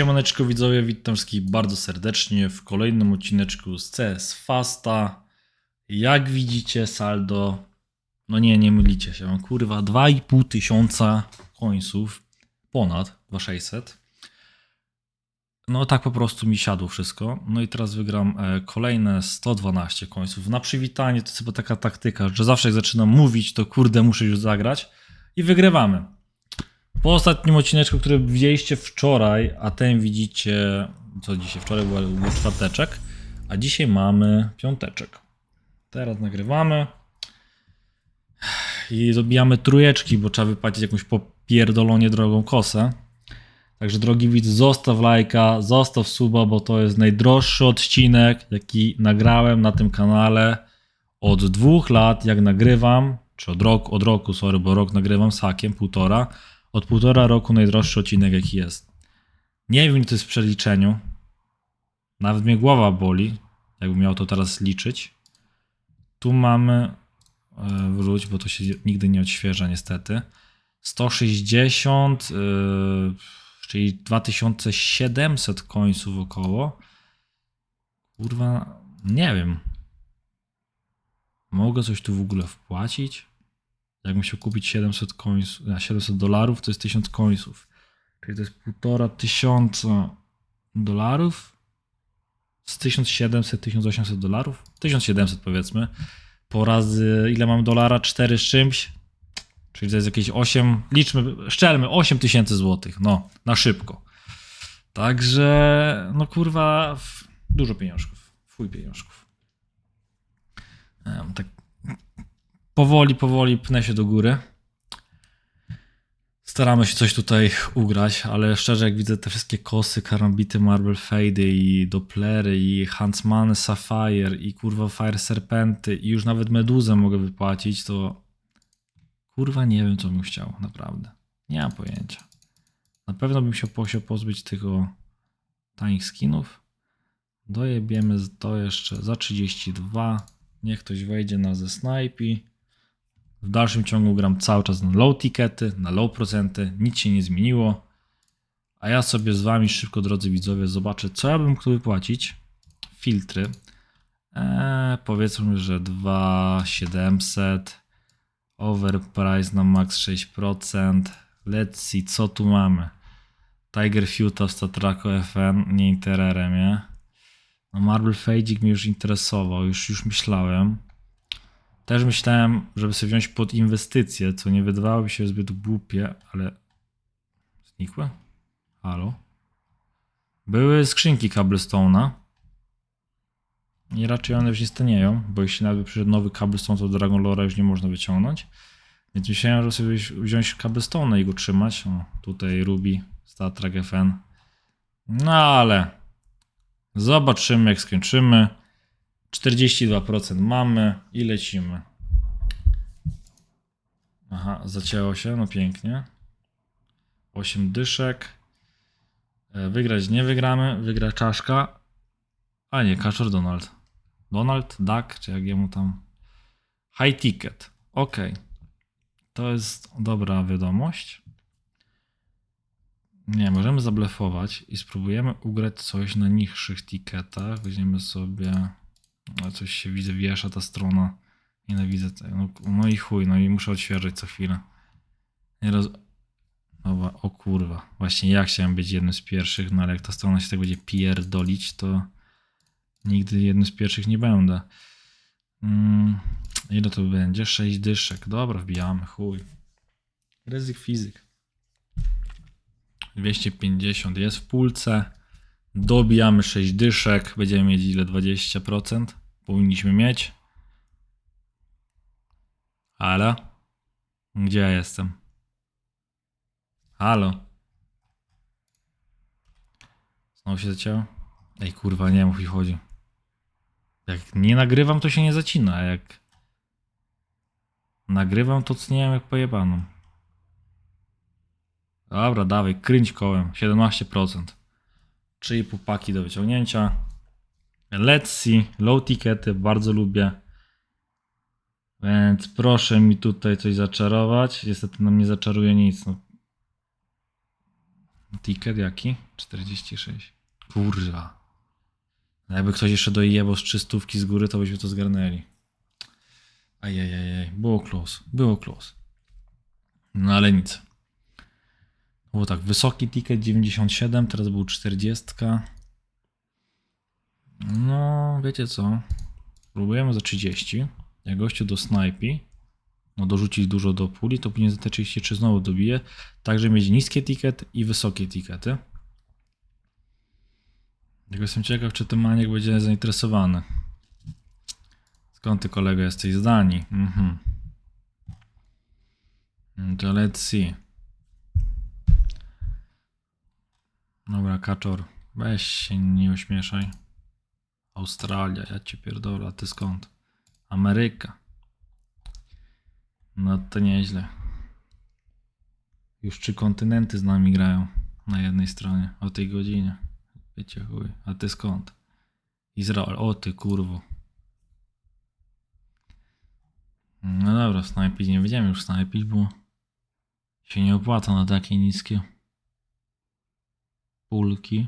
Siemaneczko widzowie, witam wszystkich bardzo serdecznie w kolejnym odcineczku z CS Fasta. Jak widzicie saldo, no nie, nie mylicie się, kurwa 2,5 tysiąca końców, ponad 2600. No tak po prostu mi siadło wszystko. No i teraz wygram e, kolejne 112 końców. Na przywitanie to jest chyba taka taktyka, że zawsze jak zaczynam mówić, to kurde muszę już zagrać i wygrywamy. Po ostatnim odcineczku, który widzieliście wczoraj, a ten widzicie, co dzisiaj, wczoraj był, był czwarteczek, a dzisiaj mamy piąteczek. Teraz nagrywamy i dobijamy trójeczki, bo trzeba wypłacić jakąś popierdolonie drogą kosę. Także drogi widz, zostaw lajka, zostaw suba, bo to jest najdroższy odcinek, jaki nagrałem na tym kanale od dwóch lat, jak nagrywam, czy od roku, od roku, sorry, bo rok nagrywam z hakiem, półtora. Od półtora roku najdroższy odcinek, jaki jest. Nie wiem, to jest w przeliczeniu. Nawet mnie głowa boli, jakbym miał to teraz liczyć. Tu mamy, e, wróć, bo to się nigdy nie odświeża niestety. 160, yy, czyli 2700 końców około. Kurwa, nie wiem. Mogę coś tu w ogóle wpłacić? Jakbym chciał kupić 700 końców, a 700 dolarów, to jest 1000 końców. Czyli to jest półtora tysiąca dolarów. Z 1700, 1800 dolarów? 1700 powiedzmy. Po razy, ile mam dolara? 4 z czymś. Czyli to jest jakieś 8, liczmy, szczelmy, 8 tysięcy złotych. No, na szybko. Także, no kurwa, dużo pieniążków. Fuj pieniążków. Tak powoli, powoli pnę się do góry. Staramy się coś tutaj ugrać, ale szczerze, jak widzę te wszystkie kosy, karambity, marble fade i dopplery i huntsmany, sapphire i kurwa fire serpenty i już nawet meduzę mogę wypłacić, to kurwa nie wiem, co bym chciał, naprawdę. Nie mam pojęcia. Na pewno bym się chciał pozbyć tego tanich skinów. Dojebiemy to jeszcze za 32. Niech ktoś wejdzie na ze snajpi. W dalszym ciągu gram cały czas na low tickety, na low procenty, nic się nie zmieniło. A ja sobie z wami szybko, drodzy widzowie, zobaczę, co ja bym tu wypłacić. Filtry. Eee, powiedzmy, że 2700. Overprice na max 6%. Let's see, co tu mamy. Tiger Futa w Statraco FN, nie Intererem? No Marble Fading mnie już interesował, już, już myślałem. Też myślałem, żeby sobie wziąć pod inwestycje, co nie wydawało mi się zbyt głupie, ale znikłe? Halo? Były skrzynki Cobblestone'a. I raczej one już nie stanieją, bo jeśli nawet przyszedł nowy Cobblestone, to Dragon Lore już nie można wyciągnąć. Więc myślałem, że sobie wziąć Cobblestone'a i go trzymać. O, tutaj Ruby, Star Trek FN. No ale zobaczymy jak skończymy. 42% mamy i lecimy. Aha, zacięło się, no pięknie. 8 dyszek. E, Wygrać nie wygramy, wygra czaszka. A nie, Kaczor Donald. Donald, Duck, czy jak jemu tam. High ticket. Ok. To jest dobra wiadomość. Nie, możemy zablefować i spróbujemy ugrać coś na niższych ticketach. Weźmiemy sobie. Coś się widzę, wiesza ta strona. Nienawidzę tego. No, no i chuj, no i muszę odświeżyć co chwilę. Nie roz... Dobra, o kurwa. Właśnie ja chciałem być jednym z pierwszych, no ale jak ta strona się tak będzie pierdolić, to nigdy jednym z pierwszych nie będę. Mm, ile to będzie? 6 dyszek. Dobra, wbijamy, chuj. Ryzyk fizyk. 250 jest w pulce. Dobijamy 6 dyszek. Będziemy mieć ile? 20%? Powinniśmy mieć. Halo? Gdzie ja jestem? Halo? Znowu się zacięło? Ej kurwa, nie wiem o chuj chodzi. Jak nie nagrywam, to się nie zacina, a jak nagrywam, to cniałem jak pojebaną. Dobra, dawaj, kręć kołem. 17%. 3,5 paki do wyciągnięcia. Let's see. Low tickety, bardzo lubię. Więc proszę mi tutaj coś zaczarować. Niestety nam nie zaczaruje nic. No. Ticket jaki? 46. Kurwa. No Jakby ktoś jeszcze dojebał z trzystówki z góry, to byśmy to zgarnęli. Ajajajaj, było close, było close. No ale nic. Było tak, wysoki ticket 97, teraz był 40. Wiecie co? Próbujemy za 30. Jak gościu do snajpi, no dorzucić dużo do puli, to później za te 33 znowu dobije. Także mieć niskie ticket i wysokie tickety. Tylko jestem ciekaw, czy ten maniek będzie zainteresowany. Skąd ty kolego jesteś z Danii? Mhm. Mm, To let's see. Dobra, kaczor. Weź się nie ośmieszaj. Australia, ja cię pierdolę, a ty skąd? Ameryka. No to nieźle. Już trzy kontynenty z nami grają na jednej stronie o tej godzinie. Wiecie chuj. A ty skąd? Izrael. O ty kurwo. No dobra, snajpić nie będziemy już snajpić, bo się nie opłaca na takie niskie pulki.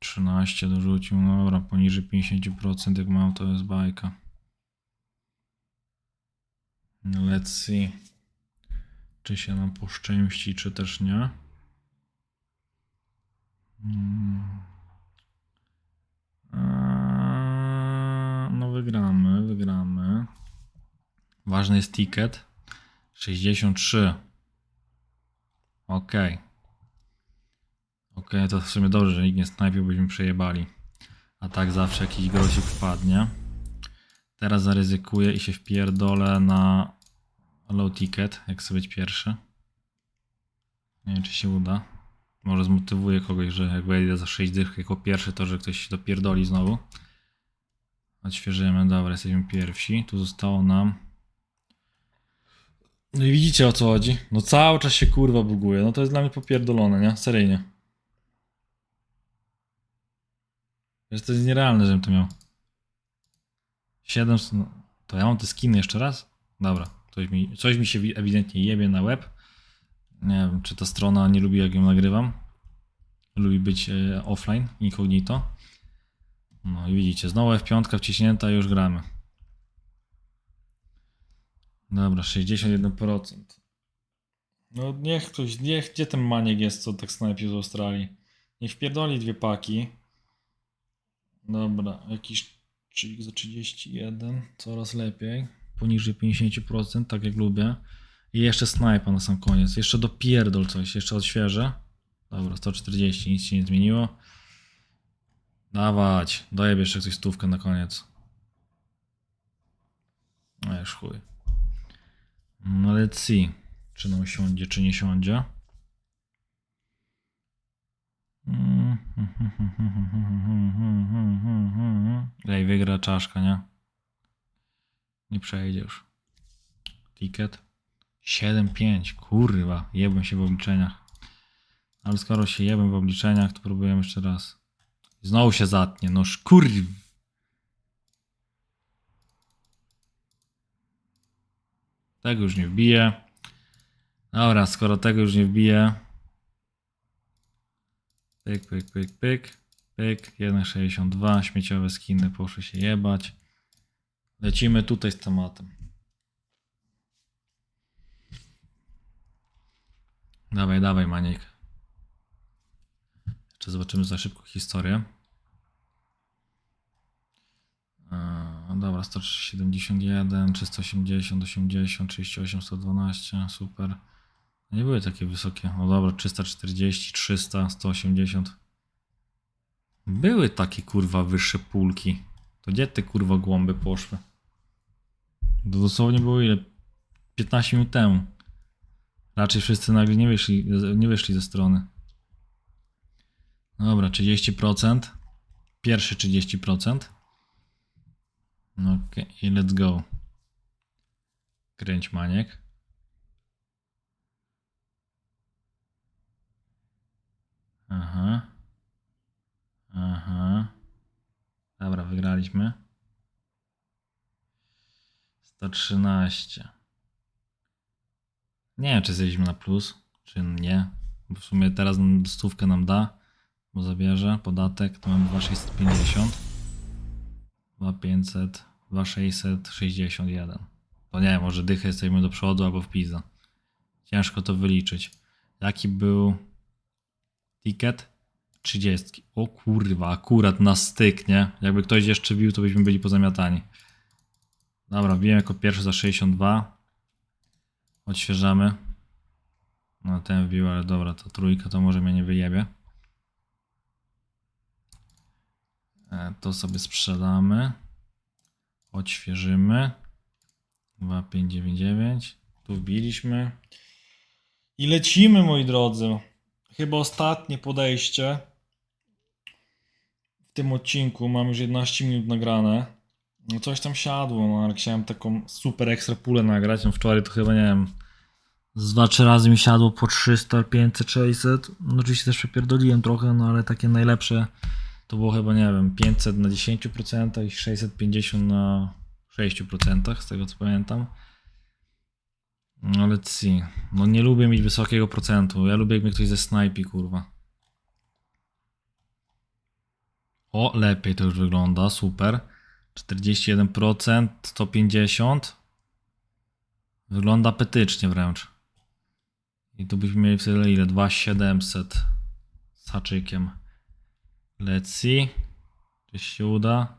13 dorzucił, no dobra, poniżej 50% jak mam to jest bajka. Let's see. Czy się nam poszczęści, czy też nie. Mm. Eee, No wygramy, wygramy. Ważny jest ticket. 63. Okej. Okej, to w sumie dobrze, że nikt nie snajpił, byśmy przejebali. A tak zawsze jakiś grosik wpadnie. Teraz zaryzykuję i się wpierdolę na low ticket, jak chcę być pierwszy. Nie wiem, czy się uda. Może zmotywuję kogoś, że jak wejdę za 6 dych jako pierwszy, to że ktoś się dopierdoli znowu. Odświeżymy, dobra, jesteśmy pierwsi. Tu zostało nam. No i widzicie o co chodzi. No cały czas się kurwa buguje. No to jest dla mnie popierdolone, nie? Seryjnie. Wiesz, to jest nierealne, żebym to miał. 7. No, to ja mam te skiny jeszcze raz? Dobra. Coś mi, coś mi się wi- ewidentnie jebie na web. Nie wiem, czy ta strona nie lubi, jak ją nagrywam. Lubi być e, offline, incognito. No i widzicie, znowu F5 wciśnięta już gramy. Dobra, 61%. No niech ktoś, niech, gdzie ten maniek jest, co tak snajpił z Australii? Niech wpierdoli dwie paki. Dobra, jakiś czyli za 31, coraz lepiej. Poniżej 50%, tak jak lubię. I jeszcze snajpa na sam koniec. Jeszcze dopierdol coś, jeszcze odświeżę. Dobra, 140, nic się nie zmieniło. Dawać, dojeb jeszcze coś stówkę na koniec. No już chuj. No let's see, czy nam siądzie, czy nie siądzie. Ej, wygra czaszka, nie? Nie przejdzie już. Ticket. 7-5. Kurwa, jebłem się w obliczeniach. Ale skoro się jebłem w obliczeniach, to próbujemy jeszcze raz. Znowu się zatnie, no kurw. Tego już nie wbije. Dobra, skoro tego już nie wbije. Pyk, pyk, pyk, pyk. Pyk. 1,62. Śmieciowe skiny poszły się jebać. Lecimy tutaj z tematem. Dawaj, dawaj, Maniek. Jeszcze zobaczymy za szybko historię. Eee, dobra, 171, 380, 80, 38, 112, super. Nie były takie wysokie. O dobra, 340, 300, 180. Były takie kurwa wyższe pulki. To gdzie te kurwa głąby poszły? To dosłownie było ile? 15 minut temu. Raczej wszyscy nagle nie wyszli, nie wyszli ze strony. Dobra, 30%. Pierwszy 30%. No okej, i let's go. Kręć maniek. Aha. Aha. Dobra, wygraliśmy. 113. Nie wiem, czy zjedliśmy na plus, czy nie. Bo w sumie teraz stówkę nam da, bo zabierze podatek, to mamy 2650, 2500, 2661. To nie, może dychę jesteśmy do przodu albo w pizza. Ciężko to wyliczyć. Jaki był ticket? 30. O kurwa, akurat na styk, nie? Jakby ktoś jeszcze bił, to byśmy byli pozamiatani. Dobra, wbiłem jako pierwszy za 62. Odświeżamy. No ten wbił, ale dobra, to trójka to może mnie nie wyjebie. E, To sobie sprzedamy. Odświeżymy. 2599. Tu wbiliśmy. I lecimy, moi drodzy. Chyba ostatnie podejście. Tym odcinku mam już 11 minut nagrane. No coś tam siadło, no ale chciałem taką super ekstra pulę nagrać. No wczoraj to chyba nie wiem. Z 2-3 razy mi siadło po 300, 500, 600. No oczywiście też przepierdoliłem trochę, no ale takie najlepsze to było chyba, nie wiem, 500 na 10% i 650 na 6%, z tego co pamiętam. No ale ci, no nie lubię mieć wysokiego procentu. Ja lubię jak mnie ktoś ze snajpi, kurwa. O, lepiej to już wygląda, super. 41%, 150. Wygląda apetycznie wręcz. I tu byśmy mieli wtedy ile? 2700 z haczykiem. Let's see. Czy się uda?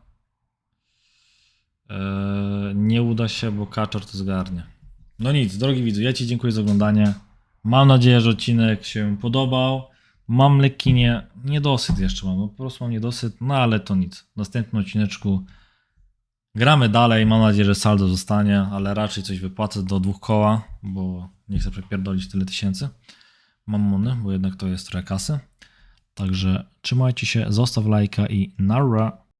Eee, nie uda się, bo kaczor to zgarnie. No nic, drogi widzu, ja Ci dziękuję za oglądanie. Mam nadzieję, że odcinek się podobał. Mam lekki nie, niedosyt jeszcze mam, no, po prostu mam niedosyt, no ale to nic. W następnym odcineczku gramy dalej, mam nadzieję, że saldo zostanie, ale raczej coś wypłacę do dwóch koła, bo nie chcę przepierdolić tyle tysięcy. Mam mony, bo jednak to jest trochę kasy. Także trzymajcie się, zostaw lajka i nara.